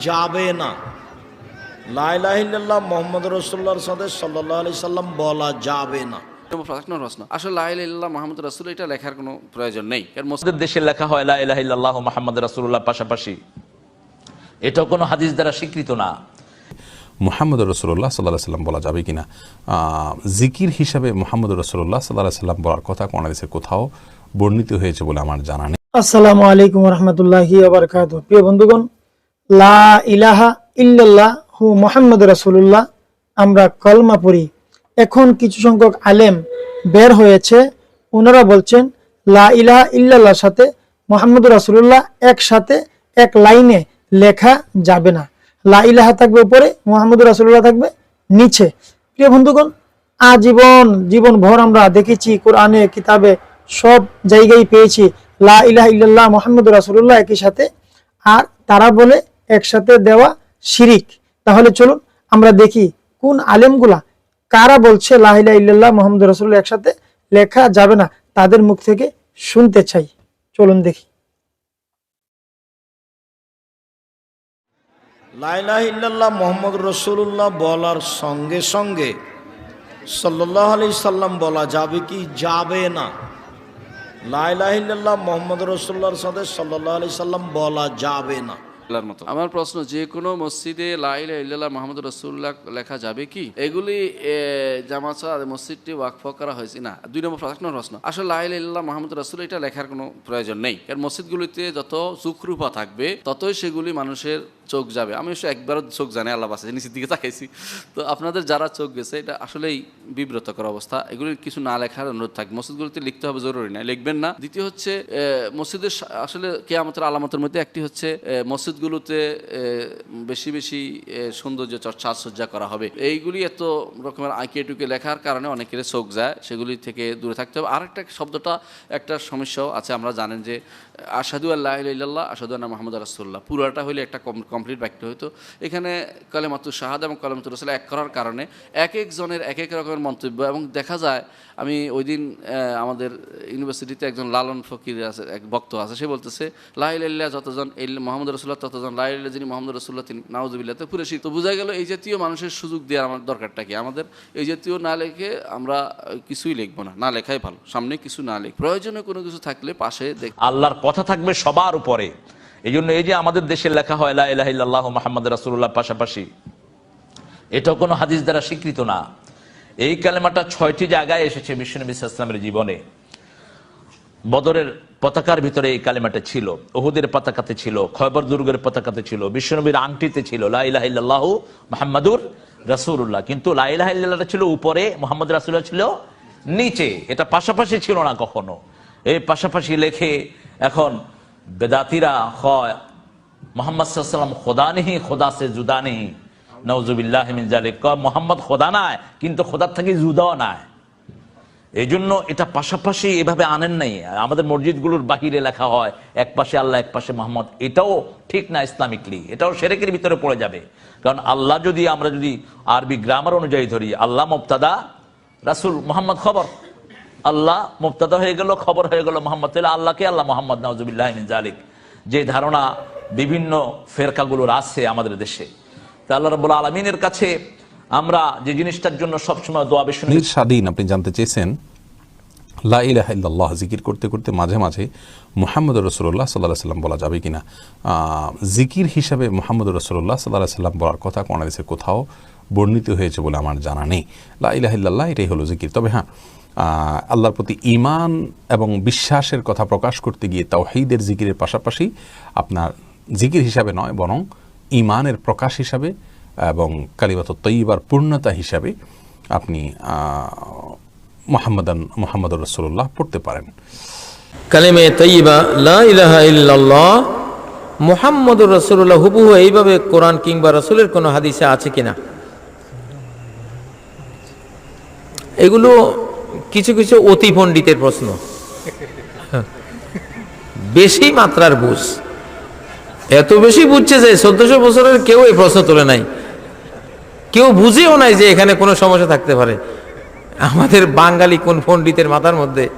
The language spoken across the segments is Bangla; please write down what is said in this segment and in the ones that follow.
যাবে না। লাইলাহিল্লাহ মোহাম্মদ রসুল্লাহর সাথে সাল্লাহ আলি সাল্লাম বলা যাবে না। প্রশ্ন প্রশ্ন। আসলে লাইল্লাহ মাহমুদ রাসুল এটা লেখার কোনো প্রয়োজন নেই। কারণ মুসলিম দেশে লেখা হয় লা ইলাহা মোহাম্মদ রাসূলুল্লাহ পাশাপাশি। এটাও কোনো হাদিস দ্বারা স্বীকৃত না। মোহাম্মদ রসুল্লাহ সাল্লাহ সাল্লাম বলা যাবে কিনা? আহ, জিকির হিসাবে মোহাম্মদ রসুল্লাহ সাল্লাহ সাল্লাম বলার কথা কোন হাদিসে কোথাও বর্ণিত হয়েছে বলে আমার জানা নেই। আসসালামু আলাইকুম রহমতুল্লাহি প্রিয় বন্ধুগণ লা ইলাহা ইল্লাল্লাহ হু মোহাম্মদ রাসূলুল্লাহ। আমরা কলমা পড়ি। এখন কিছু সংখ্যক আলেম বের হয়েছে। ওনারা বলছেন, লা ইলাহা ইল্লাল্লাহর সাথে মোহাম্মদ রাসূলুল্লাহ একসাথে এক লাইনে লেখা যাবে না। লা ইলাহা থাকবে উপরে মোহাম্মদ রাসূলুল্লাহ থাকবে নিচে। প্রিয় বন্ধুগণ, আজীবন জীবন ভর আমরা দেখেছি, কোরআনে, কিতাবে সব জায়গায় পেয়েছি, লা ইলাহা ইল্লাল্লাহ মোহাম্মদ রাসূলুল্লাহ একই সাথে। আর তারা বলে একসাথে দেওয়া শিরিক। তাহলে চলুন আমরা দেখি কোন আলেমগুলা কারা বলছে লা ইলাহা ইল্লাল্লাহ মোহাম্মদ রাসূলুল্লাহ একসাথে লেখা যাবে না, তাদের মুখ থেকে শুনতে চাই। চলুন দেখি। লাইলাহিল্লাহ মোহাম্মদ রসুল্লাহ বলার সঙ্গে সঙ্গে সাল্লাহ আলি সাল্লাম বলা যাবে কি? যাবে না। লাইলাহিল্লাহ মোহাম্মদ রসুল্লাহর সাথে সাল্লাহ আলি সাল্লাম বলা যাবে না। আল্লাহর মতো। আমার প্রশ্ন, যে কোনো মসজিদে লাইলা ইল্লাল্লাহ মাহমুদ রসুল্লাহ লেখা যাবে কি? এগুলি জামাত মসজিদটি ওয়াকফ করা হয়েছে না। দুই নম্বর প্রশ্ন প্রশ্ন। আসলে লাইলা ইল্লাহ মাহমুদ রসুল, এটা লেখার কোনো প্রয়োজন নেই। কারণ মসজিদগুলিতে যত সুখরূপা থাকবে, ততই সেগুলি মানুষের চোখ যাবে। আমি অবশ্য একবারও চোখ জানি, আল্লাহ বাসা নিচের দিকে তাকাইছি। তো আপনাদের যারা চোখ গেছে, এটা আসলেই বিব্রতকর অবস্থা। এগুলি কিছু না লেখার অনুরোধ থাকে মসজিদগুলিতে লিখতে হবে জরুরি না, লিখবেন না। দ্বিতীয় হচ্ছে মসজিদের আসলে কেয়ামতের আলামতের মধ্যে একটি হচ্ছে মসজিদগুলোতে বেশি বেশি সৌন্দর্য চর্চা সাজসজ্জা করা হবে। এইগুলি এত রকমের আঁকিয়ে টুকে লেখার কারণে অনেকের চোখ যায়, সেগুলি থেকে দূরে থাকতে হবে। আরেকটা শব্দটা, একটা সমস্যাও আছে। আমরা জানেন যে আসাদু আল্লাহ আসাদু আল্লাহ মাহমুদ রাসুল্লাহ পুরোটা হলে একটা কমপ্লিট বাক্য হতো এখানে কলেমাতুর শাহাদ এবং কলেমাতুর রসুল এক করার কারণে এক একজনের এক এক রকমের মন্তব্য এবং দেখা যায়, আমি ওই দিন আমাদের ইউনিভার্সিটিতে একজন লালন ফকির আছে, এক বক্ত আছে, সে বলতেছে লাইল্লাহ যতজন এল মোহাম্মদ রসুল্লাহ ততজন লাইল্লাহ যিনি মোহাম্মদ রসুল্লাহ তিনি নাউজুবিল্লাতে পুরেশি তো বোঝা গেল এই জাতীয় মানুষের সুযোগ দেওয়ার আমার দরকারটা কি? আমাদের এই জাতীয় না লেখে আমরা কিছুই লিখব না। না লেখাই ভালো, সামনে কিছু না লিখ। প্রয়োজনে কোনো কিছু থাকলে পাশে দেখ আল্লাহর কথা থাকবে সবার উপরে। এই জন্য এই যে আমাদের দেশে লেখা হয়, লা ইলাহা ইল্লাল্লাহ মোহাম্মদ রাসূলুল্লাহ পাশাপাশি, এটাও কোনো হাদিস দ্বারা স্বীকৃত না। এই কালেমাটা ছয়টি জায়গায় এসেছে বিশ্বনবী ইসলামের জীবনে। বদরের পতাকার ভিতরে এই কালেমাটা ছিল ওহুদের পতাকাতে ছিল, খয়বর দুর্গের পতাকাতে ছিল বিশ্বনবীর আংটিতে ছিল লাইলাহ মোহাম্মদুর রাসূলুল্লাহ কিন্তু লাইলাহ ছিল উপরে, মোহাম্মদ রাসূলুল্লাহ ছিল নিচে। এটা পাশাপাশি ছিল না কখনো। এই পাশাপাশি লেখে এখন বেদাতিরা হয়, মোহাম্মদ সাল্লাম খোদা নেহি, খোদা সে জুদা নেহি। নওজুবিল্লাহ খোদা নাই, কিন্তু খোদার থেকে জুদাও নাই। এই জন্য এটা পাশাপাশি এভাবে আনেন নাই। আমাদের মসজিদগুলোর বাহিরে লেখা হয়, এক পাশে আল্লাহ, এক পাশে মোহাম্মদ। এটাও ঠিক না ইসলামিকলি, এটাও সেরেকের ভিতরে পড়ে যাবে। কারণ আল্লাহ যদি, আমরা যদি আরবি গ্রামার অনুযায়ী ধরি, আল্লাহ মুবতাদা রাসুল মোহাম্মদ খবর। আল্লাহ মুবতাদা হয়ে গেল, খবর হয়ে গেল মোহাম্মদ। আল্লাহকে আল্লাহ মোহাম্মদ নওয়াজুবিল্লাহ জালিক যে ধারণা বিভিন্ন ফেরকাগুলোর আছে আমাদের দেশে। তা আল্লাহ রব্বুল আলমিনের কাছে আমরা যে জিনিসটার জন্য সবসময় দোয়া বেশি স্বাধীন, আপনি জানতে চেয়েছেন, লা জিকির করতে করতে মাঝে মাঝে মোহাম্মদ রসুল্লাহ সাল্লাহ সাল্লাম বলা যাবে কিনা? জিকির হিসাবে মোহাম্মদ রসুল্লাহ সাল্লাহ সাল্লাম বলার কথা কোন কোথাও বর্ণিত হয়েছে বলে আমার জানা নেই। লা ইলাহা ইল্লাল্লাহ এটাই হলো জিকির। তবে হ্যাঁ আল্লাহর প্রতি ইমান এবং বিশ্বাসের কথা প্রকাশ করতে গিয়ে তাওহীদের জিকিরের পাশাপাশি আপনার জিকির হিসাবে নয়, বরং ইমানের প্রকাশ হিসাবে এবং কালিমাত তৈবার পূর্ণতা হিসাবে আপনি মোহাম্মদান মোহাম্মদ রসুল্লাহ পড়তে পারেন। কালিমে তৈবা লা ইলাহা ইল্লাল্লাহ, মুহাম্মদুর রসুল্লাহ হুবহু এইভাবে কোরআন কিংবা রসুলের কোনো হাদিসে আছে কিনা? এগুলো কিছু কিছু অতি পণ্ডিতের প্রশ্ন। বেশি মাত্রার বুঝ। এত বেশি বুঝছে যে চোদ্দশো বছরের কেউ এই প্রশ্ন তোলে নাই। কেউ বুঝেও নাই যে এখানে কোনো সমস্যা থাকতে পারে। আমাদের বাঙালি কোন পণ্ডিতের মাথার মধ্যে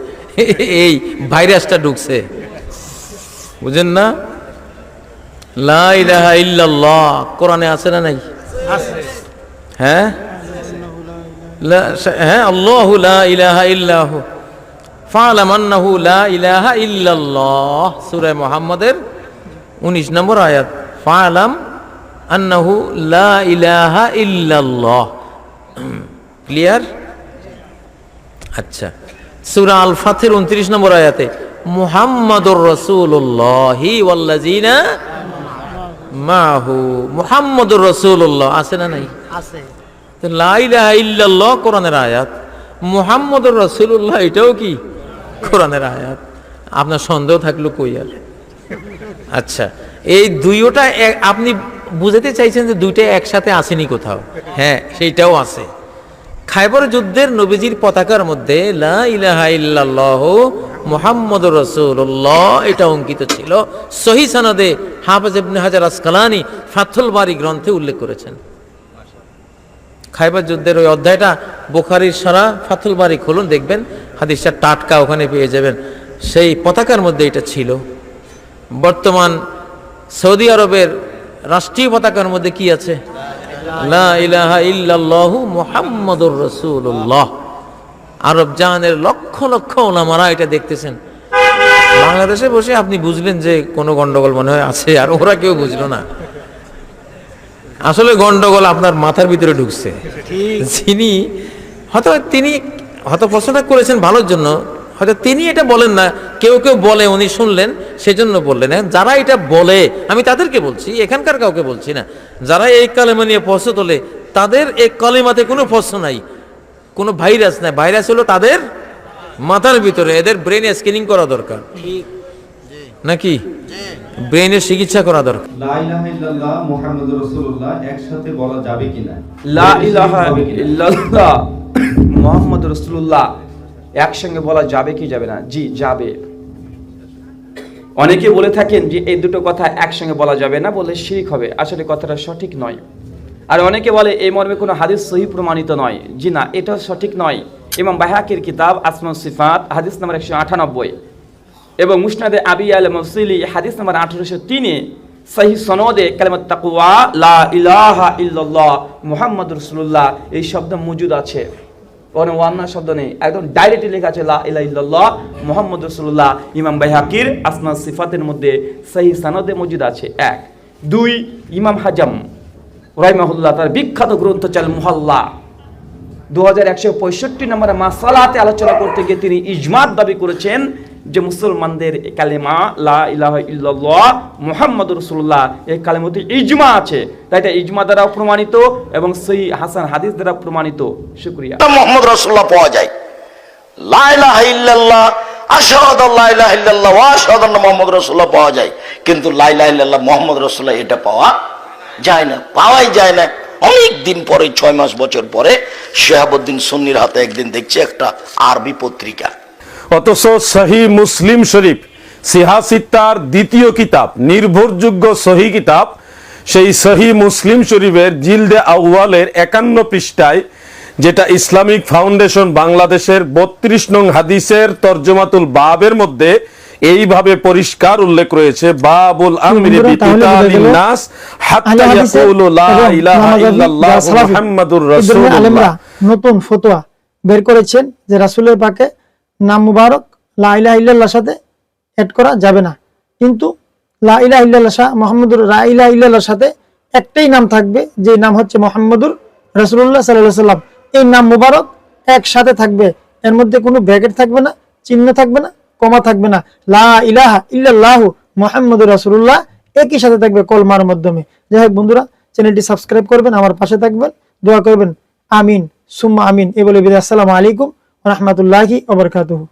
এই ভাইরাসটা ঢুকছে। বুঝেন না? লা ইলাহা ইল্লাল্লাহ। কোরআনে আছে না নাই? হ্যাঁ? হ্যাঁ ইলাহা লা ইলাহা ইল্লাল্লাহ। সূরা মুহাম্মাদের 19 নম্বর আয়াত। ফালাম আন্নাহু লা ইলাহা আচ্ছা। সূরা আল ফাতির 29 নম্বর আয়াতে, মুহাম্মাদুর রাসূলুল্লাহি মাহু। মুহাম্মাদুর রাসূলুল্লাহ। আছে না নাই? আছে। তো লা ইলাহা ইল্লাল্লাহ কোরআনের আয়াত। মুহাম্মদুর রাসূলুল্লাহ, এটাও কি কোরআনের আয়াত? আপনার সন্দেহ থাকল কই আর? আচ্ছা এই দুইটা আপনি বুঝাতে চাইছেন যে দুইটা একসাথে আসেনি কোথাও? হ্যাঁ সেইটাও আছে। খাইবর যুদ্ধের নবীজির পতাকার মধ্যে লা ইলাহা ইল্লাল্লাহ মুহাম্মদুর রাসূলুল্লাহ, এটা অঙ্কিত ছিল। সহি সনদে হাফেজ ইবনে হাজার আসকালানি ফাথুল বারি গ্রন্থে উল্লেখ করেছেন। খাইবার যুদ্ধের ওই অধ্যায়টা বোখারির সারা ফাথুল বাড়ি খুলুন, দেখবেন হাদিসটা টাটকা ওখানে পেয়ে যাবেন। সেই পতাকার মধ্যে এটা ছিল। বর্তমান সৌদি আরবের রাষ্ট্রীয় পতাকার মধ্যে কি আছে? মুহাম্মাদুর আরব জাহানের লক্ষ লক্ষ ওলামারা এটা দেখতেছেন। বাংলাদেশে বসে আপনি বুঝলেন যে কোনো গন্ডগোল মনে হয় আছে, আর ওরা কেউ বুঝলো না। আসলে গন্ডগোল আপনার মাথার ভিতরে ঢুকছে। যিনি হয়তো তিনি হয়তো প্রশ্নটা করেছেন ভালোর জন্য হয়তো তিনি এটা বলেন না কেউ কেউ বলে উনি শুনলেন সেজন্য বললেন। যারা এটা বলে আমি তাদেরকে বলছি এখানকার কাউকে বলছি না। যারা এই কালেমা নিয়ে প্রশ্ন তোলে তাদের এই কলেমাতে কোনো প্রশ্ন নাই কোনো ভাইরাস নাই। ভাইরাস হলো তাদের মাথার ভিতরে এদের ব্রেনে স্ক্যানিং করা দরকার। নাকি? ব্রেনের চিকিৎসা করা দরকার। লা ইলাহা ইল্লাল্লাহ মুহাম্মাদুর রাসূলুল্লাহ একসাথে বলা যাবে কিনা? লা ইলাহা ইল্লাল্লাহ মুহাম্মদ রাসূলুল্লাহ একসঙ্গে বলা যাবে কি যাবে না? জি যাবে। অনেকে বলে থাকেন যে এই দুটো কথা একসঙ্গে বলা যাবে না বলে শিরিক হবে। আসলে কথাটা সঠিক নয়। আর অনেকে বলে এই মর্মে কোনো হাদিস সহি প্রমাণিত নয়। জি না এটা সঠিক নয়। এবং বাহাকের কিতাব আসমা সিফাত হাদিস নাম্বার একশো আটানব্বই। এবং মুসনাদে আবি আল মফসিলি, হাদিস নাম্বার আঠারোশো তিনে সহি সনদে কালেমত তাকুয়া লা ইলাহা ইল্লাল্লাহ মুহাম্মদ রসুল্লাহ এই শব্দ মজুদ আছে। কোনো ওয়ান্না শব্দ নেই। একদম ডাইরেক্টলি লেখা আছে, লা ইলাহা ইল্লাল্লাহ মুহাম্মদ রসুল্লাহ ইমাম বাইহাকির আসমা সিফাতের মধ্যে সহি সনদে মজুদ আছে। এক। দুই, ইমাম হাজাম রাইমাহুল্লাহ তার বিখ্যাত গ্রন্থ চাল মুহাল্লা। দু হাজার একশো পঁয়ষট্টি নম্বরে মাসালাতে আলোচনা করতে গিয়ে তিনি ইজমাত দাবি করেছেন যে মুসলমানদের কালেমা, লা ইলাহা ইল্লাল্লাহ, মুহাম্মদ রসুল্লাহ এই কালেমতে ইজমা আছে। তাই এটা ইজমা দ্বারা প্রমাণিত এবং সেই হাসান হাদিস দ্বারা প্রমাণিত। শুক্রিয়া। মোহাম্মদ রসুল্লাহ পাওয়া যায়। আল্লাহ ইলাহা ইল্লাল্লাহ মুহাম্মদ রাসূলুল্লাহ পাওয়া যায়। কিন্তু লাইলাহ মুহাম্মদ রাসূলুল্লাহ এটা পাওয়া যায় না, পাওয়াই যায় না। অনেক দিন পরে, ছয় মাস বছর পরে, শেহাবুদ্দিন সুন্নির হাতে একদিন দেখছি একটা আরবি পত্রিকা। অথচ সহি মুসলিম শরীফ সিহাসিত্তার দ্বিতীয় কিতাব নির্ভরযোগ্য সহি কিতাব সেই সহি মুসলিম শরীফের জিলদে আউয়ালের একান্ন পৃষ্ঠায় যেটা ইসলামিক ফাউন্ডেশন বাংলাদেশের বত্রিশ নং হাদিসের তর্জমাতুল বাবের মধ্যে এইভাবে পরিষ্কার উল্লেখ রয়েছে বাবুল আমরি বিকিতালিন নাস হাত্তা ইয়াকুলু লা ইলাহা ইল্লাল্লাহু মুহাম্মাদুর রাসূলুল্লাহ। নতুন ফতোয়া বের করেছেন যে রাসূলের পাকে নাম মুবারক, লা ইলাহা ইল্লাল্লাহর সাথে অ্যাড করা যাবে না। কিন্তু লা ইলাহা ইল্লাল্লাহ শাহ মুহাম্মদুর লা ইলাহা ইল্লাল্লাহর সাথে একটাই নাম থাকবে, যে নাম হচ্ছে মোহাম্মদুর রাসূলুল্লাহ সাল্লাল্লাহু আলাইহি সাল্লাম এই নাম মুবারক একসাথে থাকবে। এর মধ্যে কোনো ব্র্যাকেট থাকবে না, চিহ্ন থাকবে না, কমা থাকবে না। লা ইলাহা ইল্লাল্লাহু মুহাম্মদুর রাসূলুল্লাহ একই সাথে থাকবে কলমার মাধ্যমে। যাই হোক বন্ধুরা, চ্যানেলটি সাবস্ক্রাইব করবেন, আমার পাশে থাকবেন, দোয়া করবেন। আমিন, সুম্মা আমিন। এ বলে বিদায়, আসসালামু আলাইকুম। রহমতুল্লাহি ওবরকাতুহু